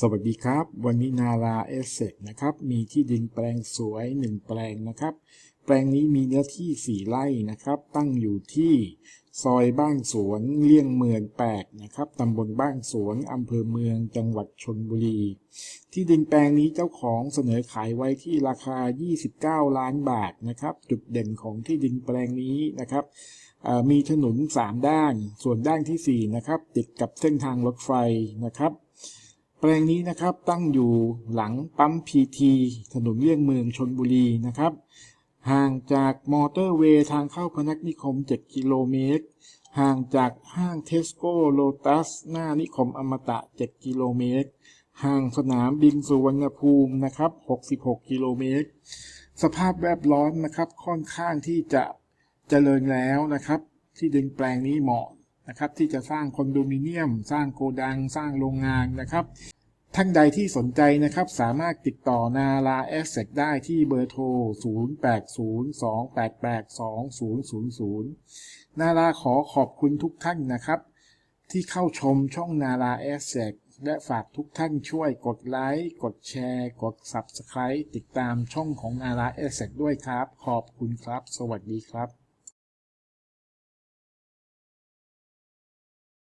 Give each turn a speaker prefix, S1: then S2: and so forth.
S1: สวัสดีครับ วันนี้นาราเอสเซกนะครับมีที่ดินแปลงสวย 1 แปลงนะครับ แปลงนี้มีเนื้อที่ 4 ไร่นะครับ ตั้งอยู่ที่ซอยบ้านสวนเลี่ยงเมืองแปดนะครับตำบลบ้านสวนอำเภอเมืองจังหวัดชนบุรี ที่ดินแปลงนี้เจ้าของเสนอขายไว้ที่ราคา 29 ล้านบาทนะครับ จุดเด่นของที่ดินแปลงนี้นะครับมีถนน3ด้าน ส่วนด้านทีสี่4นะครับติดกับเส้นทางรถไฟนะครับ แปลงนี้นะครับตั้งอยู่หลังปั๊มพีทีถนนเลี่ยงเมืองชนบุรีนะครับ ห่างจากมอเตอร์เวย์ทางเข้าพนัสนิคม 7 กิโลเมตร ห่างจากห้างเทสโก้โลตัส หน้านิคมอมตะ 7 กิโลเมตร ห่างสนามบินสุวรรณภูมินะครับ 66 กิโลเมตร สภาพแวดล้อมนะครับค่อนข้างที่จะเจริญแล้วนะครับ ที่ดินแปลงนี้เหมาะนะครับที่จะสร้างคอนโดมิเนียม สร้างโกดัง สร้างโรงงานนะครับ ท่านใดที่สนใจนะครับสามารถติดต่อนาราแอสเซทได้ที่เบอร์โทร 0802882000 นาราขอขอบคุณทุกท่านนะครับ ที่เข้าชมช่องนาราแอสเซทและฝากทุกท่านช่วยกดไลค์กดแชร์ กด Subscribe ติดตามช่องของนาราแอสเซทด้วยครับ ขอบคุณครับ สวัสดีครับ